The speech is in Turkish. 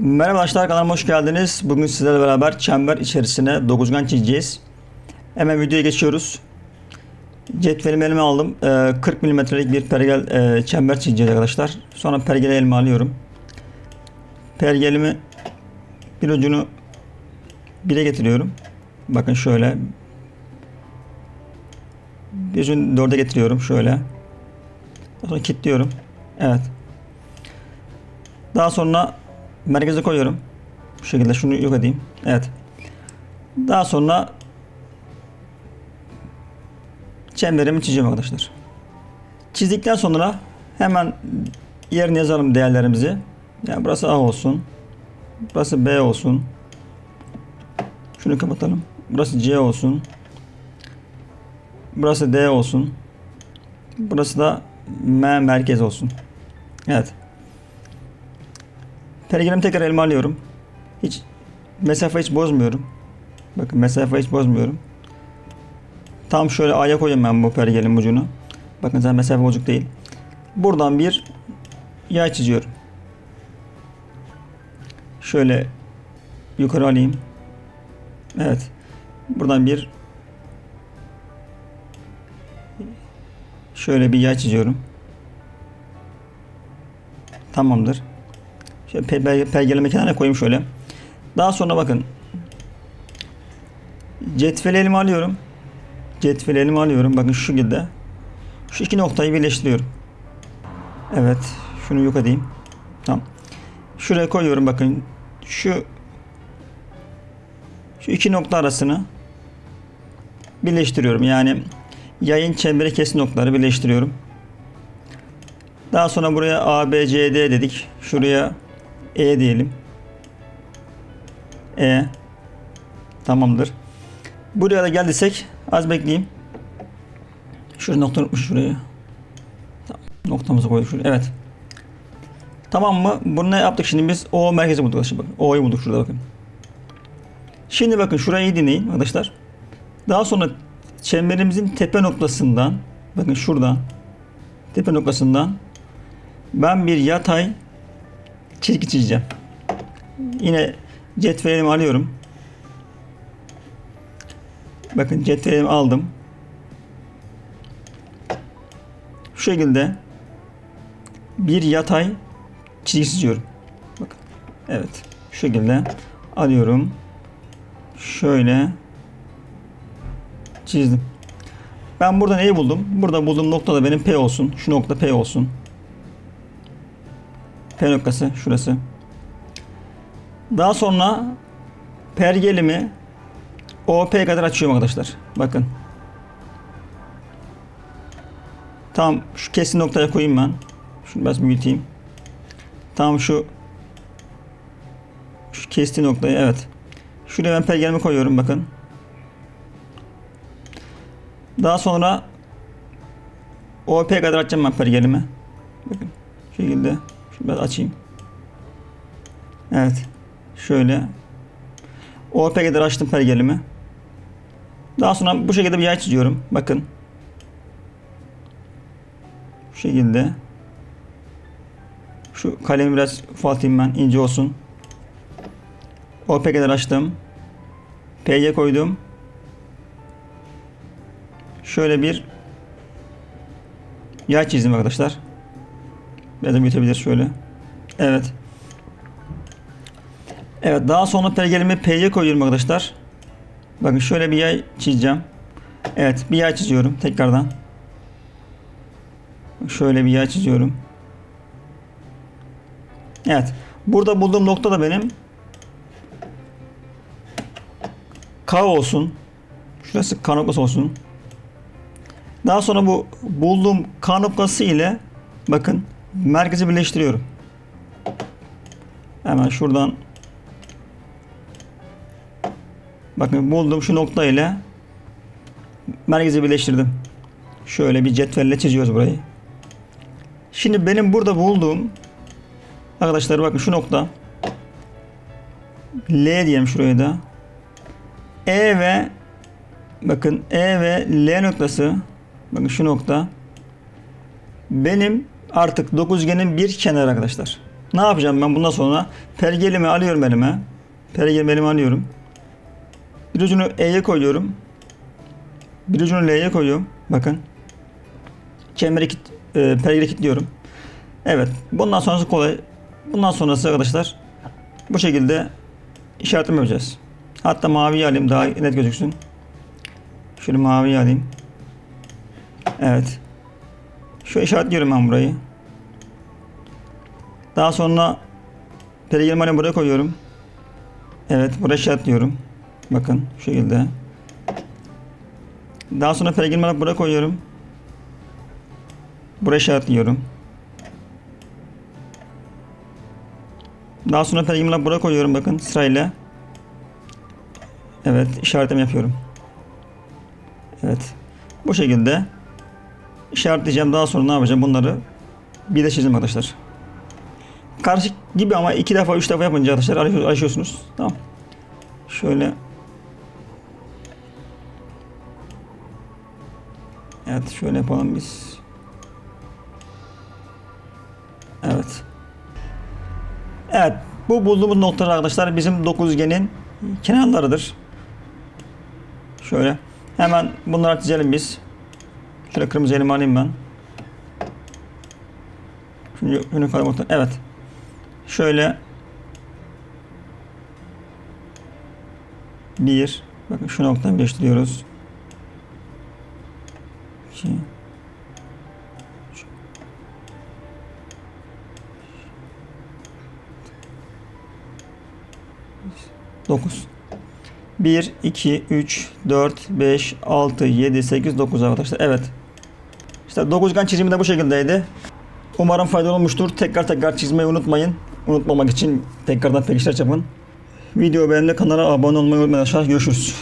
Merhaba arkadaşlar kanalıma hoş geldiniz. Bugün sizlerle beraber çember içerisine dokuzgen çizeceğiz. Hemen videoya geçiyoruz. Cetvelimi elime aldım. Ee, 40 milimetrelik bir pergel e, çember çizeceğiz arkadaşlar. Sonra pergeli elime alıyorum. Pergelimi bir ucunu bire getiriyorum. Bakın şöyle. Bir ucunu dörde getiriyorum şöyle. Sonra kilitliyorum. Evet. Daha sonra merkeze koyuyorum. Bu şekilde şunu yok edeyim. Evet. Daha sonra çemberimi çizeceğim arkadaşlar. Çizdikten sonra hemen yerine yazalım değerlerimizi. Yani burası A olsun. Burası B olsun. Şunu kapatalım. Burası C olsun. Burası D olsun. Burası da M merkez olsun. Evet. Pergelimi tekrar elime alıyorum. Hiç mesafe hiç bozmuyorum. Bakın mesafe hiç bozmuyorum. Tam şöyle A'ya koyayım ben bu pergelin ucunu. Bakın zaten mesafe bozuk değil. Buradan bir yay çiziyorum. Şöyle yukarı alayım. Evet. Buradan bir şöyle bir yay çiziyorum. Tamamdır. Şöyle pe- pe- pergeleme kenara koyayım şöyle. Daha sonra bakın. Cetveli elime alıyorum. Cetveli elime alıyorum. Bakın şu şekilde. Şu iki noktayı birleştiriyorum. Evet. Şunu yok edeyim. Tamam. Şuraya koyuyorum bakın. Şu şu iki nokta arasını birleştiriyorum. Yani yayın çemberi kesin noktaları birleştiriyorum. Daha sonra buraya A, B, C, D dedik. Şuraya E diyelim. E. Tamamdır. Buraya da geldiysek az bekleyeyim. Şuraya nokta unutmuş şuraya. Tamam. Noktamızı koyduk şuraya. Evet. Tamam mı? Bunu ne yaptık şimdi biz? O merkezi bulduk arkadaşlar bakın. O'yu bulduk şurada bakın. Şimdi bakın şurayı iyi dinleyin arkadaşlar. Daha sonra çemberimizin tepe noktasından bakın şuradan tepe noktasından ben bir yatay çizgi çizeceğim. Yine cetvelimi alıyorum. Bakın cetvelimi aldım. Şu şekilde bir yatay çizgi çiziyorum. Bakın. Evet. Şu şekilde alıyorum. Şöyle çizdim. Ben burada neyi buldum? Burada bulduğum nokta da benim P olsun. Şu nokta P olsun. P noktası şurası. Daha sonra pergelimi OP kadar açıyorum arkadaşlar. Bakın. Tam şu kesin noktaya koyayım ben. Şunu biraz büyüteyim. Tam şu şu kestiği noktayı evet. Şuraya ben pergelimi koyuyorum bakın. Daha sonra OP kadar açacağım ben pergelimi. Bakın şekilde. Biraz açayım. Evet. Şöyle. OP kadar açtım pergelimi. Daha sonra bu şekilde bir yay çiziyorum. Bakın. Şu şekilde. Şu kalemi biraz ufaltayım ben. ince olsun. OP kadar açtım. P'ye koydum. Şöyle bir yay çizdim arkadaşlar. Da büyütebilir şöyle. Evet. Evet daha sonra pergelimi P'ye koyuyorum arkadaşlar. Bakın şöyle bir yay çizeceğim. Evet bir yay çiziyorum tekrardan. Şöyle bir yay çiziyorum. Evet. Burada bulduğum nokta da benim K olsun. Şurası K noktası olsun. Daha sonra bu bulduğum K noktası ile bakın merkezi birleştiriyorum. Hemen şuradan bakın bulduğum şu nokta ile merkezi birleştirdim. Şöyle bir cetvelle çiziyoruz burayı. Şimdi benim burada bulduğum arkadaşlar bakın şu nokta L diyelim şuraya da. E ve bakın E ve L noktası bakın şu nokta benim artık dokuzgenin bir kenarı arkadaşlar. Ne yapacağım ben bundan sonra? Pergelimi alıyorum elime. Pergelimi elime alıyorum. Bir ucunu E'ye koyuyorum. Bir ucunu L'ye koyuyorum. Bakın. Kemeri kit, e, pergeli kilitliyorum. Evet. Bundan sonrası kolay. Bundan sonrası arkadaşlar bu şekilde işaretleme yapacağız. Hatta maviyi alayım daha net gözüksün. Şöyle maviyi alayım. Evet. Şu işaretliyorum ben burayı. Daha sonra alayım buraya koyuyorum. Evet buraya işaretliyorum. Bakın şu şekilde. Daha sonra alıp buraya koyuyorum. Buraya işaretliyorum. Daha sonra alıp buraya koyuyorum bakın sırayla. Evet işaretleme yapıyorum. Evet. Bu şekilde işaretleyeceğim. Daha sonra ne yapacağım? Bunları birleştireceğim arkadaşlar. Karışık gibi ama iki defa üç defa yapınca arkadaşlar alışıyor- alışıyorsunuz. Tamam. Şöyle Evet şöyle yapalım biz. Evet. Evet. Bu bulduğumuz noktalar arkadaşlar bizim dokuzgenin kenarlarıdır. Şöyle. Hemen bunları çizelim biz. Şöyle kırmızı elimi alayım ben. Şunu kalem orta- Evet. Şöyle. Bir. Bakın şu noktadan birleştiriyoruz. İki. 9. 1, 2, 3, 4, 5, 6, 7, 8, 9 arkadaşlar. Evet. İşte dokuzgen çizimi de bu şekildeydi. Umarım faydalı olmuştur. Tekrar tekrar çizmeyi unutmayın. Unutmamak için tekrardan pekişler yapın. Video beğenmeyi, kanala abone olmayı unutmayın arkadaşlar. Görüşürüz.